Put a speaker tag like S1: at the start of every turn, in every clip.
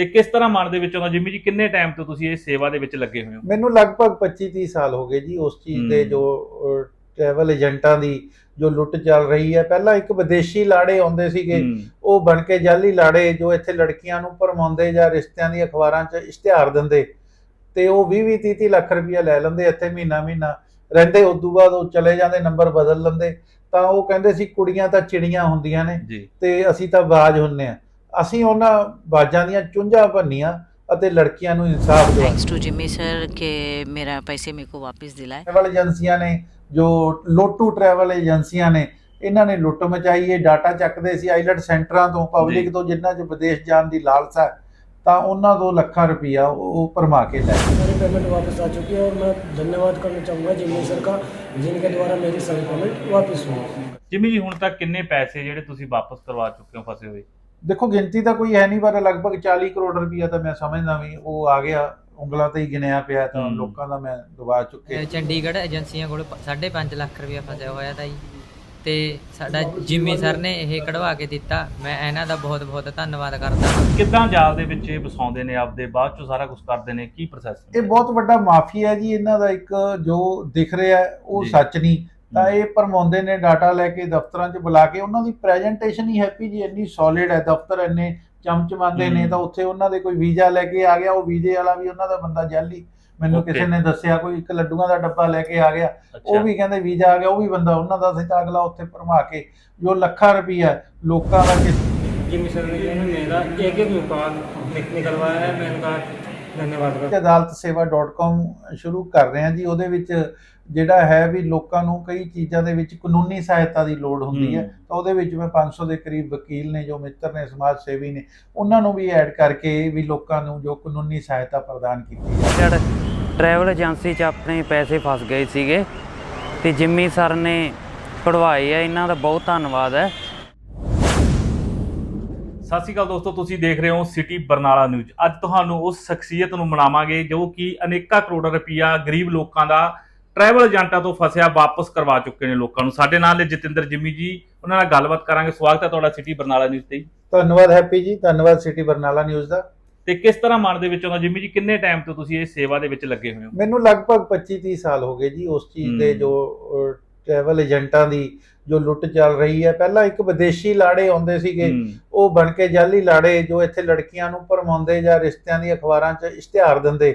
S1: ਤੇ ਕਿਸ ਤਰ੍ਹਾਂ ਮਨ ਦੇ ਵਿੱਚ ਆਉਂਦਾ ਜਿੰਮੀ ਜੀ ਕਿੰਨੇ ਟਾਈਮ ਤੋਂ ਤੁਸੀਂ ਇਹ ਸੇਵਾ ਦੇ ਵਿੱਚ ਲੱਗੇ ਹੋਏ ਹੋ?
S2: ਮੈਨੂੰ ਲਗਭਗ 25 30 ਸਾਲ ਹੋ ਗਏ ਜੀ ਉਸ ਚੀਜ਼ ਦੇ। ਜੋ ਟਰੈਵਲ ਏਜੰਟਾਂ ਦੀ ਜੋ ਲੁੱਟ ਚੱਲ ਰਹੀ ਹੈ। ਪਹਿਲਾਂ ਇੱਕ ਵਿਦੇਸ਼ੀ ਲਾੜੇ ਆਉਂਦੇ ਸੀਗੇ ਉਹ ਬਣ ਕੇ ਜਾਲੀ ਲਾੜੇ ਜੋ ਇੱਥੇ ਲੜਕੀਆਂ ਨੂੰ ਭਰਮਾਉਂਦੇ ਜਾਂ ਰਿਸ਼ਤਿਆਂ ਦੀ ਅਖਬਾਰਾਂ 'ਚ ਇਸ਼ਤਿਹਾਰ ਦਿੰਦੇ ਤੇ ਉਹ 20 20 30 30 ਲੱਖ ਰੁਪਇਆ ਲੈ ਲੈਂਦੇ ਇੱਥੇ ਮਹੀਨਾ ਮਹੀਨਾ ਰਹਿੰਦੇ ਉਸ ਤੋਂ ਬਾਅਦ ਉਹ ਚਲੇ ਜਾਂਦੇ ਨੰਬਰ ਬਦਲ ਲੈਂਦੇ। ਤਾਂ ਉਹ ਕਹਿੰਦੇ ਸੀ ਕੁੜੀਆਂ ਤਾਂ ਚਿੜੀਆਂ ਹੁੰਦੀਆਂ ਨੇ ਤੇ ਅਸੀਂ ਤਾਂ ਬਾਜ ਹੁੰਨੇ ਆ। ਅਸੀਂ ਉਹਨਾਂ ਬਾਜਾਂ ਦੀਆਂ ਚੁੰਝਾਂ ਭੰਨੀਆਂ ਅਤੇ ਲੜਕੀਆਂ ਨੂੰ ਇਨਸਾਫ ਦਿਵਾਇਆ
S3: थैंक्स टू जिम्मी सर के मेरा पैसे मेरे को वापस दिलाए
S2: ਟਰੈਵਲ ਏਜੰਸੀਆਂ ਨੇ ਜੋ ਲੋਟੂ ਟਰੈਵਲ ਏਜੰਸੀਆਂ ਨੇ ਇਹਨਾਂ ਨੇ ਲੁੱਟ ਮਚਾਈ ਹੈ ਡਾਟਾ ਚੱਕਦੇ ਸੀ ਆਈਲੈਟ ਸੈਂਟਰਾਂ ਤੋਂ
S1: ਜੀ।
S2: ਪਬਲਿਕ ਤੋਂ ਜਿਨ੍ਹਾਂ 'ਚ ਵਿਦੇਸ਼ ਜਾਣ ਦੀ ਲਾਲਸਾ ਹੈ, ਤਾਂ ਉਹਨਾਂ ਤੋਂ ਲੱਖਾਂ ਰੁਪਈਆ ਉਹ ਉਹ ਭਰਮਾ ਕੇ ਲੈ ਗਏ।
S4: सारी पेमेंट वापस आ चुकी है और मैं धन्यवाद करना चाहूँगा जिम्मी सर का जिनके द्वारा मेरी सारी पेमेंट वापस हुई
S1: ਜਿੰਮੀ ਜੀ ਹੁਣ ਤੱਕ ਕਿੰਨੇ ਪੈਸੇ ਜਿਹੜੇ ਤੁਸੀਂ ਵਾਪਸ ਕਰਵਾ ਚੁੱਕੇ ਹੋ ਫਸੇ ਹੋਏ
S2: ਦੇਖੋ ਗਿਣਤੀ ਤਾਂ ਕੋਈ ਹੈ ਨਹੀਂ ਪਰ ਲਗਭਗ 40 ਕਰੋੜ ਰੁਪਈਆ ਤਾਂ ਮੈਂ ਸਮਝਦਾ ਵੀ ਉਹ ਆ ਗਿਆ ਉਂਗਲਾਂ ਤੇ ਹੀ ਗਿਣਿਆ ਪਿਆ ਤਾਂ
S1: ਹਮ।
S2: ਲੋਕਾਂ ਦਾ ਮੈਂ ਦਬਾ ਚੁੱਕੇ
S5: ਚੰਡੀਗੜ੍ਹ ਏਜੰਸੀਆਂ ਕੋਲ 5.5 ਲੱਖ ਰੁਪਇਆ ਫਸਿਆ ਹੋਇਆ ਤਾਂ ਜੀ। ਤੇ ਸਾਡਾ ਜਿਮੀ ਸਰ ਨੇ ਇਹ ਕਢਵਾ ਕੇ ਦਿੱਤਾ। ਮੈਂ ਇਹਨਾਂ ਦਾ ਬਹੁਤ ਬਹੁਤ ਧੰਨਵਾਦ ਕਰਦਾ।
S1: ਕਿੱਦਾਂ ਜਾਲ ਦੇ ਵਿੱਚ ਇਹ ਵਸਾਉਂਦੇ ਨੇ ਆਪਦੇ ਬਾਅਦ ਚੋਂ ਸਾਰਾ ਕੁਝ ਕਰਦੇ ਨੇ? ਕੀ ਪ੍ਰੋਸੈਸ
S2: ਇਹ ਬਹੁਤ ਵੱਡਾ ਮਾਫੀਆ ਜੀ ਇਹਨਾਂ ਦਾ ਇੱਕ ਜੋ ਦਿਖ ਰਿਹਾ ਹੈ, ਉਹ
S1: ਜੀ।
S2: ਸੱਚ ਨਹੀਂ। ਤਾਂ ਇਹ ਭਰਮਾਉਂਦੇ ਨੇ ਡਾਟਾ ਲੈ ਕੇ ਦਫ਼ਤਰਾਂ 'ਚ ਬੁਲਾ ਕੇ ਉਹਨਾਂ ਦੀ ਪ੍ਰੈਜੈਂਟੇਸ਼ਨ ਹੀ ਹੈਪੀ ਜੀ ਇੰਨੀ ਸੋਲਿਡ ਹੈ ਦਫ਼ਤਰ ਇੰਨੇ ਚਮਚਮਾਉਂਦੇ ਨੇ
S1: ਹਮ।
S2: ਤਾਂ ਉੱਥੇ ਉਹਨਾਂ ਦੇ ਕੋਈ ਵੀਜ਼ਾ ਲੈ ਕੇ ਆ ਗਿਆ ਉਹ ਵੀਜ਼ੇ ਵਾਲਾ ਵੀ ਉਹਨਾਂ ਦਾ ਬੰਦਾ ਜਾਲੀ ਮੈਨੂੰ
S1: Okay.
S2: ਕਿਸੇ ਨੇ ਦੱਸਿਆ ਕੋਈ ਇੱਕ ਲੱਡੂਆਂ ਦਾ ਡੱਬਾ ਲੈ ਕੇ ਆ ਗਿਆ ਉਹ ਵੀ ਕਹਿੰਦੇ ਵੀਜ਼ਾ ਆ ਗਿਆ ਉਹ ਵੀ ਬੰਦਾ ਉਹਨਾਂ ਦਾ ਸੀ ਤਾਂ ਅਗਲਾ ਉੱਥੇ ਭਰਮਾ ਕੇ ਜੋ ਲੱਖਾਂ ਰੁਪਈਆ ਲੋਕਾਂ ਦਾ ਕਿਸ
S4: जिम्मी सर ने जो है मेरा एक एक मकान निक- निकलवाया है मैं उनका ਧੰਨਵਾਦ ਅਦਾਲਤ
S2: seva.com ਸ਼ੁਰੂ ਕਰ ਰਹੇ ਹਾਂ ਜੀ। ਉਹਦੇ ਵਿੱਚ ਜਿਹੜਾ ਹੈ ਵੀ ਲੋਕਾਂ ਨੂੰ ਕਈ ਚੀਜ਼ਾਂ ਦੇ ਵਿੱਚ ਕਾਨੂੰਨੀ ਸਹਾਇਤਾ ਦੀ ਲੋੜ ਹੁੰਦੀ ਹੈ। ਤਾਂ ਉਹਦੇ ਵਿੱਚ ਮੈਂ 500 ਦੇ ਕਰੀਬ ਵਕੀਲ ਨੇ ਜੋ ਮਿੱਤਰ ਨੇ ਸਮਾਜ ਸੇਵੀ ਨੇ ਉਹਨਾਂ ਨੂੰ ਵੀ ਐਡ ਕਰਕੇ ਵੀ ਲੋਕਾਂ ਨੂੰ ਜੋ ਕਾਨੂੰਨੀ ਸਹਾਇਤਾ ਪ੍ਰਦਾਨ ਕੀਤੀ
S6: ਜਾ ਟਰੈਵਲ ਏਜੰਸੀ 'ਚ ਆਪਣੇ ਪੈਸੇ ਫਸ ਗਏ ਸੀਗੇ ਤੇ ਜਿੰਮੀ ਸਰ ਨੇ ਕਢਵਾਏ ਆ ਇਹਨਾਂ ਦਾ ਬਹੁਤ ਧੰਨਵਾਦ ਹੈ।
S1: ਸਤਿ ਸ਼੍ਰੀ ਅਕਾਲ ਦੋਸਤੋ ਤੁਸੀਂ ਦੇਖ ਰਹੇ ਹੋ ਸਿਟੀ ਬਰਨਾਲਾ ਨਿਊਜ਼ ਅੱਜ ਤੁਹਾਨੂੰ ਉਸ ਸ਼ਖਸੀਅਤ ਨੂੰ ਮਨਾਵਾਂਗੇ ਜੋ ਕਿ ਅਨੇਕਾਂ ਕਰੋੜ ਰੁਪਈਆ ਗਰੀਬ ਲੋਕਾਂ ਦਾ ਟਰੈਵਲ ਏਜੰਟਾਂ ਤੋਂ ਫਸਿਆ ਵਾਪਸ ਕਰਵਾ ਚੁੱਕੇ ਨੇ ਲੋਕਾਂ ਨੂੰ। ਸਾਡੇ ਨਾਲ ਨੇ ਜਤਿੰਦਰ ਜਿੰਮੀ ਜੀ ਉਹਨਾਂ ਨਾਲ ਗੱਲਬਾਤ ਕਰਾਂਗੇ। ਸਵਾਗਤ ਹੈ ਤੁਹਾਡਾ ਸਿਟੀ ਬਰਨਾਲਾ ਨਿਊਜ਼ ਤੇ।
S2: ਧੰਨਵਾਦ ਹੈਪੀ ਜੀ ਧੰਨਵਾਦ ਸਿਟੀ ਬਰਨਾਲਾ ਨਿਊਜ਼ ਦਾ।
S1: ਤੇ ਕਿਸ ਤਰ੍ਹਾਂ ਮਨ ਦੇ ਵਿੱਚ ਆਉਂਦਾ ਜਿੰਮੀ ਜੀ ਕਿੰਨੇ ਟਾਈਮ ਤੋਂ ਤੁਸੀਂ ਇਹ ਸੇਵਾ ਦੇ ਵਿੱਚ ਲੱਗੇ ਹੋਏ ਹੋ?
S2: ਮੈਨੂੰ ਲਗਭਗ 25 30 ਸਾਲ ਹੋ ਗਏ ਜੀ ਉਸ ਚੀਜ਼ ਦੇ। ਜੋ ਟਰੈਵਲ ਏਜੰਟਾਂ ਦੀ ਜੋ ਲੁੱਟ ਚੱਲ ਰਹੀ ਹੈ। ਪਹਿਲਾਂ ਇੱਕ ਵਿਦੇਸ਼ੀ ਲਾੜੇ ਆਉਂਦੇ ਸੀਗੇ। ਉਹ ਬਣ ਕੇ ਜਾਲੀ ਲਾੜੇ ਜੋ ਇੱਥੇ ਲੜਕੀਆਂ ਨੂੰ ਭਰਮਾਉਂਦੇ ਜਾਂ ਰਿਸ਼ਤਿਆਂ ਦੀ ਅਖਬਾਰਾਂ 'ਚ ਇਸ਼ਤਿਹਾਰ ਦਿੰਦੇ।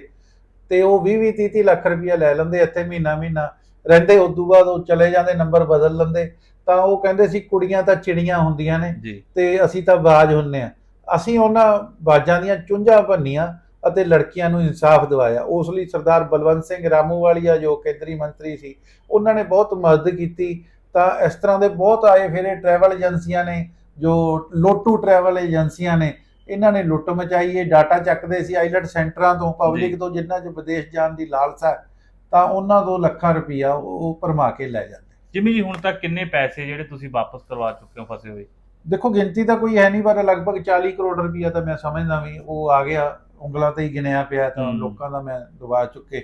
S2: ਤੇ ਉਹ 20 20 30 30 ਲੱਖ ਰੁਪਇਆ ਲੈ ਲੈਂਦੇ ਇੱਥੇ ਮਹੀਨਾ ਮਹੀਨਾ ਰਹਿੰਦੇ ਉਸ ਤੋਂ ਬਾਅਦ ਉਹ ਚਲੇ ਜਾਂਦੇ ਨੰਬਰ ਬਦਲ ਲੈਂਦੇ। ਤਾਂ ਉਹ ਕਹਿੰਦੇ ਸੀ ਕੁੜੀਆਂ ਤਾਂ ਚਿੜੀਆਂ ਹੁੰਦੀਆਂ ਨੇ ਤੇ ਅਸੀਂ ਤਾਂ ਬਾਜ ਹੁੰਨੇ ਆ। ਅਸੀਂ ਉਹਨਾਂ ਬਾਜਾਂ ਦੀਆਂ ਚੁੰਝਾਂ ਭੰਨੀਆਂ ਅਤੇ ਲੜਕੀਆਂ ਨੂੰ ਇਨਸਾਫ ਦਿਵਾਇਆ। ਉਸ ਲਈ ਸਰਦਾਰ ਬਲਵੰਤ ਸਿੰਘ ਰਾਮੂਵਾਲੀਆ ਜੋ ਕੇਂਦਰੀ ਮੰਤਰੀ ਸੀ ਉਹਨਾਂ ਨੇ ਬਹੁਤ ਮਦਦ ਕੀਤੀ। ਤਾਂ ਇਸ ਤਰ੍ਹਾਂ ਦੇ ਬਹੁਤ ਆਏ ਫਿਰੇ ਟਰੈਵਲ ਏਜੰਸੀਆਂ ਨੇ ਜੋ ਲੋਟੂ ਟਰੈਵਲ ਏਜੰਸੀਆਂ ਨੇ ਇਹਨਾਂ ਨੇ ਲੁੱਟ ਮਚਾਈ ਹੈ ਡਾਟਾ ਚੱਕਦੇ ਸੀ ਆਈਲੈਟ ਸੈਂਟਰਾਂ ਤੋਂ। ਪਬਲਿਕ ਤੋਂ ਜਿਨ੍ਹਾਂ 'ਚ ਵਿਦੇਸ਼ ਜਾਣ ਦੀ ਲਾਲਸਾ ਹੈ, ਤਾਂ ਉਹਨਾਂ ਤੋਂ ਲੱਖਾਂ ਰੁਪਈਆ ਉਹ ਭਰਮਾ ਕੇ ਲੈ ਜਾਂਦੇ
S1: ਜਿੰਮੀ ਜੀ ਹੁਣ ਤੱਕ ਕਿੰਨੇ ਪੈਸੇ ਜਿਹੜੇ ਤੁਸੀਂ ਵਾਪਸ ਕਰਵਾ ਚੁੱਕੇ ਹੋ ਫਸੇ ਹੋਏ
S2: ਦੇਖੋ ਗਿਣਤੀ ਤਾਂ ਕੋਈ ਹੈ ਨਹੀਂ ਪਰ ਲਗਭਗ 40 ਕਰੋੜ ਰੁਪਈਆ ਤਾਂ ਮੈਂ ਸਮਝਦਾ ਵੀ ਉਹ ਆ ਗਿਆ ਉਂਗਲਾਂ ਤੇ ਹੀ ਗਿਣਿਆ ਪਿਆ ਤਾਂ। ਲੋਕਾਂ ਦਾ ਮੈਂ ਦਬਾ ਚੁੱਕੇ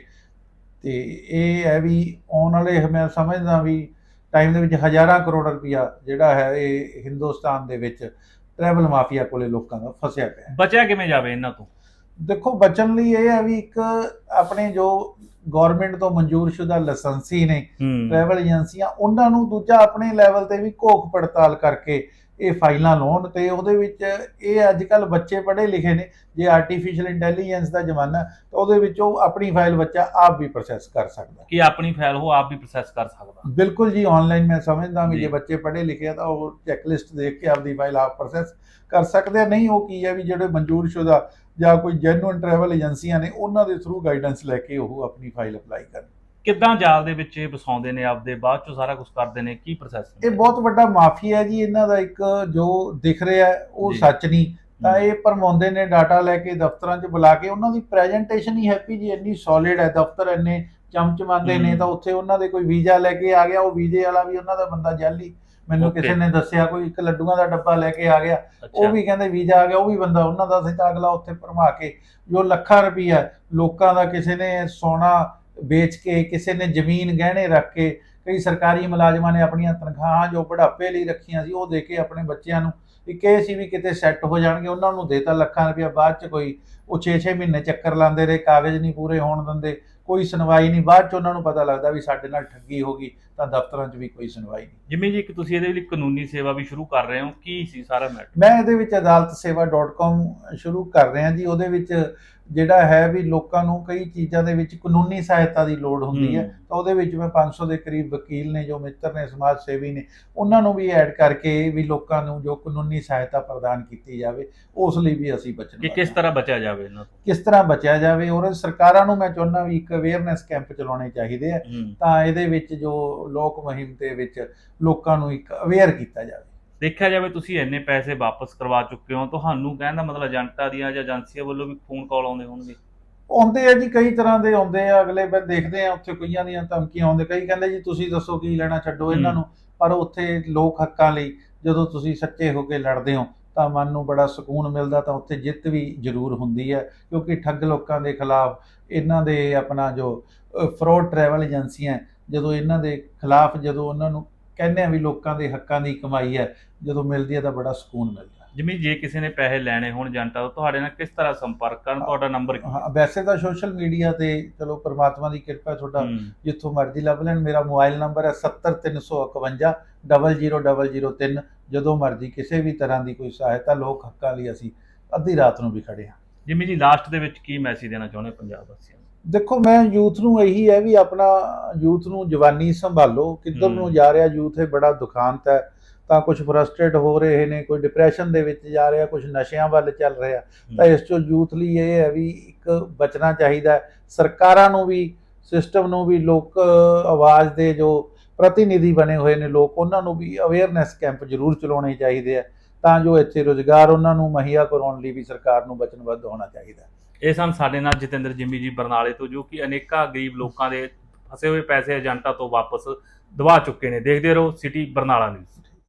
S2: ਤੇ ਇਹ ਹੈ ਵੀ ਆਉਣ ਵਾਲੇ ਮੈਂ ਸਮਝਦਾ ਵੀ ਟਾਈਮ ਦੇ ਵਿੱਚ ਹਜ਼ਾਰਾਂ ਕਰੋੜ ਰੁਪਈਆ ਜਿਹੜਾ ਹੈ ਇਹ ਹਿੰਦੁਸਤਾਨ ਦੇ ਵਿੱਚ ਟਰੈਵਲ ਮਾਫੀਆ ਕੋਲੇ ਲੋਕਾਂ ਦਾ ਫਸਿਆ ਪਿਆ ਹੈ।
S1: ਬਚਿਆ ਕਿਵੇਂ ਜਾਵੇ ਇਹਨਾਂ ਤੋਂ
S2: ਦੇਖੋ ਬਚਣ ਲਈ ਇਹ ਹੈ ਵੀ ਇੱਕ ਆਪਣੇ ਜੋ ਗਵਰਨਮੈਂਟ ਤੋਂ ਮਨਜ਼ੂਰਸ਼ੁਦਾ ਲਾਇਸੈਂਸੀ ਨੇ ਟਰੈਵਲ ਏਜੰਸੀਆਂ ਉਹਨਾਂ ਨੂੰ ਦੂਜਾ ਆਪਣੇ ਲੈਵਲ ਤੇ ਵੀ ਘੋਖ ਪੜਤਾਲ ਕਰਕੇ ਇਹ ਫਾਈਲਾਂ ਲਾਉਣ ਤੇ ਉਹਦੇ ਵਿੱਚ ਇਹ ਅੱਜ ਕੱਲ ਬੱਚੇ ਪੜ੍ਹੇ ਲਿਖੇ ਨੇ ਜੇ ਆਰਟੀਫੀਸ਼ੀਅਲ ਇੰਟੈਲੀਜੈਂਸ ਦਾ ਜ਼ਮਾਨਾ ਤਾਂ ਉਹਦੇ ਵਿੱਚ ਉਹ ਆਪਣੀ ਫਾਈਲ ਬੱਚਾ ਆਪ ਵੀ ਪ੍ਰੋਸੈਸ ਕਰ ਸਕਦਾ।
S1: ਕਿ ਆਪਣੀ ਫਾਈਲ ਉਹ ਆਪ ਵੀ ਪ੍ਰੋਸੈਸ ਕਰ ਸਕਦਾ।
S2: ਬਿਲਕੁਲ ਜੀ ਆਨਲਾਈਨ ਮੈਂ ਸਮਝਦਾ ਵੀ
S1: ਜੀ।
S2: ਬੱਚੇ ਪੜ੍ਹੇ ਲਿਖੇ ਆ ਤਾਂ ਉਹ ਚੈੱਕਲਿਸਟ ਦੇਖ ਕੇ ਆਪਦੀ ਫਾਈਲ ਆਪ ਪ੍ਰੋਸੈਸ ਕਰ ਸਕਦੇ ਆ। ਨਹੀਂ ਉਹ ਕੀ ਹੈ ਵੀ ਜਿਹੜੇ ਮਨਜ਼ੂਰਸ਼ੁਦਾ ਜਾਂ ਕੋਈ ਜੈਨੂਇਨ ਟਰੈਵਲ ਏਜੰਸੀਆਂ ਨੇ ਉਹਨਾਂ ਦੇ ਥਰੂ ਗਾਈਡੈਂਸ ਲੈ ਕੇ ਉਹ ਆਪਣੀ ਫਾਈਲ ਅਪਲਾਈ ਕਰਨ।
S1: ਕਿੱਦਾਂ ਜਾਲ ਦੇ ਵਿੱਚ ਇਹ ਵਸਾਉਂਦੇ ਨੇ ਆਪਦੇ ਬਾਅਦ ਚੋਂ ਸਾਰਾ ਕੁਝ ਕਰਦੇ ਨੇ ਕੀ ਪ੍ਰੋਸੈਸ
S2: ਇਹ ਬਹੁਤ ਵੱਡਾ ਮਾਫੀਆ ਹੈ ਜੀ ਇਹਨਾਂ ਦਾ ਇੱਕ ਜੋ ਦਿਖ ਰਿਹਾ ਉਹ। ਸੱਚ ਨਹੀਂ ਤਾਂ ਇਹ ਭਰਮਾਉਂਦੇ ਨੇ ਡਾਟਾ ਲੈ ਕੇ ਦਫ਼ਤਰਾਂ 'ਚ ਬੁਲਾ ਕੇ ਉਹਨਾਂ ਦੀ ਪ੍ਰੈਜੈਂਟੇਸ਼ਨ ਹੀ ਹੈਪੀ ਜੀ ਇੰਨੀ ਸੋਲਿਡ ਹੈ ਦਫ਼ਤਰ ਇੰਨੇ ਚਮਚਮਾਉਂਦੇ ਨੇ। ਤਾਂ ਉੱਥੇ ਉਹਨਾਂ ਦੇ ਕੋਈ ਵੀਜ਼ਾ ਲੈ ਕੇ ਆ ਗਿਆ ਉਹ ਵੀਜ਼ੇ ਵਾਲਾ ਵੀ ਉਹਨਾਂ ਦਾ ਬੰਦਾ ਜਾਲੀ ਮੈਨੂੰ. ਕਿਸੇ ਨੇ ਦੱਸਿਆ ਕੋਈ ਇੱਕ ਲੱਡੂਆਂ ਦਾ ਡੱਬਾ ਲੈ ਕੇ ਆ ਗਿਆ ਉਹ ਵੀ ਕਹਿੰਦੇ ਵੀਜ਼ਾ ਆ ਗਿਆ ਉਹ ਵੀ ਬੰਦਾ ਉਹਨਾਂ ਦਾ ਸੀ ਤਾਂ ਅਗਲਾ ਉੱਥੇ ਭਰਮਾ ਕੇ ਜੋ ਲੱਖਾਂ ਰੁਪਈਆ ਲੋਕਾਂ ਦਾ ਕਿਸੇ ਨੇ ਸੋਨਾ ਵੇਚ ਕੇ ਕਿਸੇ ਨੇ ਜ਼ਮੀਨ ਗਹਿਣੇ ਰੱਖ ਕੇ ਕਈ ਸਰਕਾਰੀ ਮੁਲਾਜ਼ਮਾਂ ਨੇ ਆਪਣੀਆਂ ਤਨਖਾਹਾਂ ਜੋ ਬੁਢਾਪੇ ਲਈ ਰੱਖੀਆਂ ਸੀ ਉਹ ਦੇ ਕੇ ਆਪਣੇ ਬੱਚਿਆਂ ਨੂੰ ਇੱਕ ਇਹ ਸੀ ਵੀ ਕਿਤੇ ਸੈੱਟ ਹੋ ਜਾਣਗੇ ਉਹਨਾਂ ਨੂੰ ਦੇਤਾ ਲੱਖਾਂ ਰੁਪਇਆ ਬਾਅਦ ਚ ਕੋਈ ਉਹ 6-6 ਮਹੀਨੇ ਚੱਕਰ ਲਾਉਂਦੇ ਰਹੇ ਕਾਗਜ਼ ਨਹੀਂ ਪੂਰੇ ਹੋਣ ਦਿੰਦੇ ਕੋਈ ਸੁਣਵਾਈ ਨਹੀਂ ਬਾਅਦ ਚ ਉਹਨਾਂ ਨੂੰ ਪਤਾ ਲੱਗਦਾ ਵੀ ਸਾਡੇ ਨਾਲ ਠੱਗੀ ਹੋ ਗਈ ਤਾਂ ਦਫ਼ਤਰਾਂ 'ਚ ਵੀ ਕੋਈ ਸੁਣਵਾਈ ਨਹੀਂ।
S1: ਜਿਵੇਂ ਜੀ ਇੱਕ ਤੁਸੀਂ ਇਹਦੇ ਲਈ ਕਾਨੂੰਨੀ ਸੇਵਾ ਵੀ ਸ਼ੁਰੂ ਕਰ ਰਹੇ ਹੋ ਕੀ ਸੀ ਸਾਰਾ ਮੈਟਰ?
S2: ਮੈਂ ਇਹਦੇ ਵਿੱਚ ਅਦਾਲਤਸੇਵਾ.com ਸ਼ੁਰੂ ਕਰ ਰਿਹਾ ਜੀ ਉਹਦੇ ਵਿੱਚ ਜਿਹੜਾ ਹੈ ਵੀ ਲੋਕਾਂ ਨੂੰ ਕਈ ਚੀਜ਼ਾਂ ਦੇ ਵਿੱਚ ਕਾਨੂੰਨੀ ਸਹਾਇਤਾ ਦੀ ਲੋੜ ਹੁੰਦੀ ਹੈ। ਤਾਂ ਉਹਦੇ ਵਿੱਚ ਮੈਂ 500 ਦੇ ਕਰੀਬ ਵਕੀਲ ਨੇ ਜੋ ਮਿੱਤਰ ਨੇ ਸਮਾਜ ਸੇਵੀ ਨੇ ਉਹਨਾਂ ਨੂੰ ਵੀ ਐਡ ਕਰਕੇ ਵੀ ਲੋਕਾਂ ਨੂੰ ਜੋ ਕਾਨੂੰਨੀ ਸਹਾਇਤਾ ਪ੍ਰਦਾਨ ਕੀਤੀ ਜਾਵੇ ਉਸ ਲਈ ਵੀ ਅਸੀਂ
S1: ਕਿ
S2: ਬਚਨ
S1: ਕਿਸ ਤਰ੍ਹਾਂ ਬਚਿਆ ਜਾਵੇ ਇਹਨਾਂ ਤੋਂ?
S2: ਕਿਸ ਤਰ੍ਹਾਂ ਬਚਿਆ ਜਾਵੇ? ਔਰ ਸਰਕਾਰਾਂ ਨੂੰ ਮੈਂ ਚਾਹੁੰਦਾ ਵੀ ਇੱਕ ਅਵੇਅਰਨੈਸ ਕੈਂਪ ਚਲਾਉਣੇ ਚਾਹੀਦੇ ਆ ਤਾਂ ਇਹਦੇ ਵਿੱਚ ਜੋ ਲੋਕ ਮੁਹਿੰਮ ਦੇ ਵਿੱਚ ਲੋਕਾਂ ਨੂੰ ਇੱਕ ਅਵੇਅਰ ਕੀਤਾ ਜਾਵੇ।
S1: ਦੇਖਿਆ ਜਾਵੇ ਤੁਸੀਂ ਇੰਨੇ ਪੈਸੇ ਵਾਪਸ ਕਰਵਾ ਚੁੱਕੇ ਹੋ ਤੁਹਾਨੂੰ ਕਹਿਣ ਦਾ ਮਤਲਬ ਏਜੰਟਾਂ ਦੀਆਂ ਜਾਂ ਏਜੰਸੀਆਂ ਵੱਲੋਂ ਵੀ ਫੋਨ ਕਾਲ ਆਉਂਦੇ ਹੋਣਗੇ
S2: ਆਉਂਦੇ ਆ ਜੀ ਕਈ ਤਰ੍ਹਾਂ ਦੇ ਆਉਂਦੇ ਆ ਅਗਲੇ ਬੰਦ ਦੇਖਦੇ ਆ ਉੱਥੇ ਕਈਆਂ ਦੀਆਂ ਧਮਕੀਆਂ ਆਉਂਦੇ ਕਈ ਕਹਿੰਦੇ ਜੀ ਤੁਸੀਂ ਦੱਸੋ ਕੀ ਲੈਣਾ ਛੱਡੋ ਇਹਨਾਂ। ਨੂੰ ਪਰ ਉੱਥੇ ਲੋਕ ਹੱਕਾਂ ਲਈ ਜਦੋਂ ਤੁਸੀਂ ਸੱਚੇ ਹੋ ਕੇ ਲੜਦੇ ਹੋ ਤਾਂ ਮਨ ਨੂੰ ਬੜਾ ਸਕੂਨ ਮਿਲਦਾ ਤਾਂ ਉੱਥੇ ਜਿੱਤ ਵੀ ਜ਼ਰੂਰ ਹੁੰਦੀ ਹੈ ਕਿਉਂਕਿ ਠੱਗ ਲੋਕਾਂ ਦੇ ਖਿਲਾਫ ਇਹਨਾਂ ਦੇ ਆਪਣਾ ਜੋ ਫਰੋਡ ਟਰੈਵਲ ਏਜੰਸੀਆਂ ਜਦੋਂ ਇਹਨਾਂ ਦੇ ਖਿਲਾਫ ਜਦੋਂ ਉਹਨਾਂ ਨੂੰ ਕਹਿੰਦੇ ਆ ਵੀ ਲੋਕਾਂ ਦੇ ਹੱਕਾਂ ਦੀ ਕਮਾਈ ਹੈ ਜਦੋਂ ਮਿਲਦੀ ਹੈ ਤਾਂ ਬੜਾ ਸਕੂਨ ਮਿਲਦਾ
S1: ਜਿਵੇਂ ਜੇ ਕਿਸੇ ਨੇ ਪੈਸੇ ਲੈਣੇ ਹੋਣ ਏਜੰਟਾਂ ਤੋਂ ਤੁਹਾਡੇ ਨਾਲ ਕਿਸ ਤਰ੍ਹਾਂ ਸੰਪਰਕ ਕਰਨ ਤੁਹਾਡਾ ਨੰਬਰ ਕੀ
S2: ਹਾਂ? ਵੈਸੇ ਤਾਂ ਸੋਸ਼ਲ ਮੀਡੀਆ ਤੇ ਚਲੋ ਪ੍ਰਮਾਤਮਾ ਦੀ ਕਿਰਪਾ ਤੁਹਾਡਾ। ਜਿੱਥੋਂ ਮਰਜ਼ੀ ਲੱਭ ਲੈਣ ਮੇਰਾ ਮੋਬਾਈਲ ਨੰਬਰ ਹੈ 70351 00003 ਜਦੋਂ ਮਰਜ਼ੀ ਕਿਸੇ ਵੀ ਤਰ੍ਹਾਂ ਦੀ ਕੋਈ ਸਹਾਇਤਾ ਲੋਕ ਹੱਕਾਂ ਲਈ ਅਸੀਂ ਅੱਧੀ ਰਾਤ ਨੂੰ ਵੀ ਖੜੇ ਹਾਂ।
S1: ਜਿਵੇਂ ਜੀ ਲਾਸਟ ਦੇ ਵਿੱਚ ਕੀ ਮੈਸੇਜ ਦੇਣਾ ਚਾਹੁੰਦੇ ਪੰਜਾਬ ਵਾਸੀਆਂ
S2: ਦੇਖੋ ਮੈਂ ਯੂਥ ਨੂੰ ਇਹੀ ਹੈ ਵੀ ਆਪਣਾ ਯੂਥ ਨੂੰ ਜਵਾਨੀ ਸੰਭਾਲੋ। ਕਿੱਧਰ। ਨੂੰ ਜਾ ਰਿਹਾ ਯੂਥ ਇਹ ਬੜਾ ਦੁਖਾਂਤ ਹੈ। ਤਾਂ ਕੁਝ ਫਰਸਟ੍ਰੇਟ ਹੋ ਰਹੇ ਨੇ ਕੋਈ ਡਿਪਰੈਸ਼ਨ ਦੇ ਵਿੱਚ ਜਾ ਰਿਹਾ ਕੁਝ ਨਸ਼ਿਆਂ ਵੱਲ ਚੱਲ ਰਿਹਾ। ਤਾਂ ਇਸ ਚੋਂ ਯੂਥ ਲਈ ਇਹ ਹੈ ਵੀ ਇੱਕ ਬਚਣਾ ਚਾਹੀਦਾ। ਸਰਕਾਰਾਂ ਨੂੰ ਵੀ ਸਿਸਟਮ ਨੂੰ ਵੀ ਲੋਕ ਆਵਾਜ਼ ਦੇ ਜੋ ਪ੍ਰਤੀਨਿਧੀ ਬਣੇ ਹੋਏ ਨੇ ਲੋਕ ਉਹਨਾਂ ਨੂੰ ਵੀ ਅਵੇਅਰਨੈਸ ਕੈਂਪ ਜ਼ਰੂਰ ਚਲਾਉਣੇ ਚਾਹੀਦੇ ਆ। ਤਾਂ ਜੋ ਇੱਥੇ ਰੋਜ਼ਗਾਰ ਉਹਨਾਂ ਨੂੰ ਮੁਹੱਈਆ ਕਰਾਉਣ ਲਈ ਵੀ ਸਰਕਾਰ ਨੂੰ ਵਚਨਬੱਧ ਹੋਣਾ ਚਾਹੀਦਾ।
S1: ਇਹ ਸਨ ਸਾਡੇ ਨਾਲ ਜਤਿੰਦਰ ਜਿੰਮੀ ਜੀ ਬਰਨਾਲੇ ਤੋਂ, ਜੋ ਕਿ ਅਨੇਕਾਂ ਗਰੀਬ ਲੋਕਾਂ ਦੇ ਫਸੇ ਹੋਏ ਪੈਸੇ ਏਜੰਟਾਂ ਤੋਂ ਵਾਪਸ ਦਵਾ ਚੁੱਕੇ ਨੇ। ਦੇਖਦੇ ਰਹੋ ਸਿਟੀ ਬਰਨਾਲਾ ਨਿਊਜ਼।